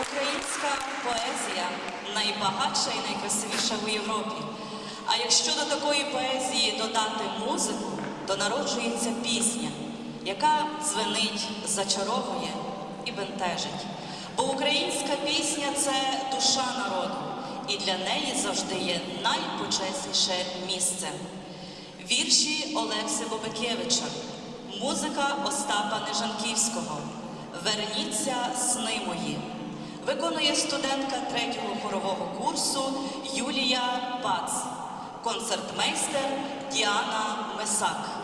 Українська поезія найбагатша і найкрасивіша у Європі. А якщо до такої поезії додати музику, то народжується пісня, яка дзвенить, зачаровує і бентежить. Бо українська пісня це душа народу, і для неї завжди є найпочесніше місце. Вірші Олекси Бобикевича, музика Остапа Нежанківського. Верніться сни мої. Виконує студентка третього хорового курсу Юлія Пац, концертмейстер Діана Месак.